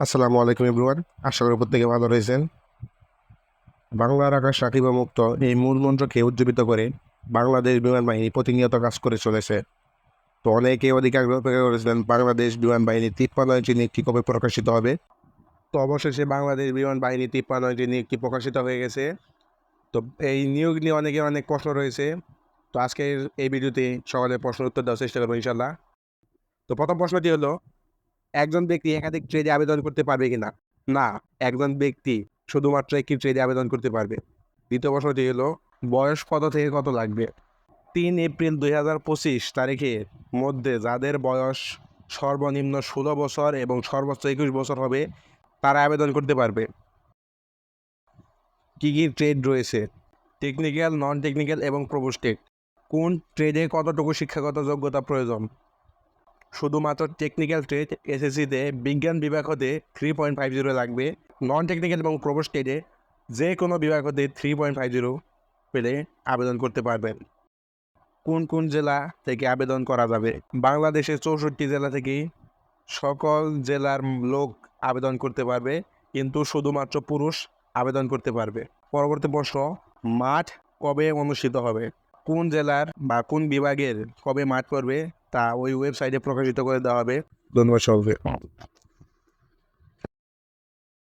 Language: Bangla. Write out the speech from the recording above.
আসসালামু আলাইকুম ইব্রুয়ান আশা করি প্রত্যেকে ভালো রয়েছেন। বাংলার আকাশ সাকিবা মুক্ত এই মূল মন্ত্রকে উজ্জীবিত করে বাংলাদেশ বিমান বাহিনী প্রতিনিয়ত কাজ করে চলেছে। তো অনেকে অধিক আগ্রহ প্রকাশ করেছিলেন বাংলাদেশ বিমান বাহিনী তিপ্পান্ন ইঞ্চি কবে প্রকাশিত হবে? তো অবশেষে বাংলাদেশ বিমান বাহিনী তিপ্পান্ন ইঞ্চি নিয়োগটি প্রকাশিত হয়ে গেছে। তো এই নিয়োগ নিয়ে অনেকে অনেক প্রশ্ন রয়েছে। তো আজকের এই ভিডিওতে সকলের প্রশ্ন উত্তর দেওয়ার চেষ্টা করব ইনশাল্লাহ তো প্রথম প্রশ্নটি হলো একজন ব্যক্তি একাধিক ট্রেডে আবেদন করতে পারবে কিনা? না, একজন ব্যক্তি শুধুমাত্র একটি ট্রেডে আবেদন করতে পারবে। দ্বিতীয় প্রশ্নটি হলো, বয়স কত থেকে কত লাগবে? তিন এপ্রিল দুই হাজার পঁচিশ তারিখের মধ্যে যাদের বয়স সর্বনিম্ন ষোলো বছর এবং সর্বোচ্চ একুশ বছর হবে, তারা আবেদন করতে পারবে। কী কী ট্রেড রয়েছে? টেকনিক্যাল নন টেকনিক্যাল এবং প্রবোস্টেড কোন ট্রেডে কতটুকু শিক্ষাগত যোগ্যতা প্রয়োজন? শুধুমাত্র টেকনিক্যাল ট্রেড এসএসসিতে বিজ্ঞান বিভাগ হতে থ্রি পয়েন্ট ফাইভ জিরো লাগবে। নন টেকনিক্যাল এবং প্রবোস ট্রেডে যে কোনো বিভাগ হতে থ্রি পয়েন্ট ফাইভ জিরো পেলে আবেদন করতে পারবেন। কোন কোন জেলা থেকে আবেদন করা যাবে? বাংলাদেশের চৌষট্টি জেলা থেকে সকল জেলার লোক আবেদন করতে পারবে, কিন্তু শুধুমাত্র পুরুষ আবেদন করতে পারবে। পরবর্তী প্রশ্ন, মাঠ কবে অনুষ্ঠিত হবে? কোন জেলার বা কোন বিভাগের কবে মাঠ করবে তা ওই ওয়েবসাইটে প্রকাশিত করে দেওয়া হবে ধন্যবাদ সবাইকে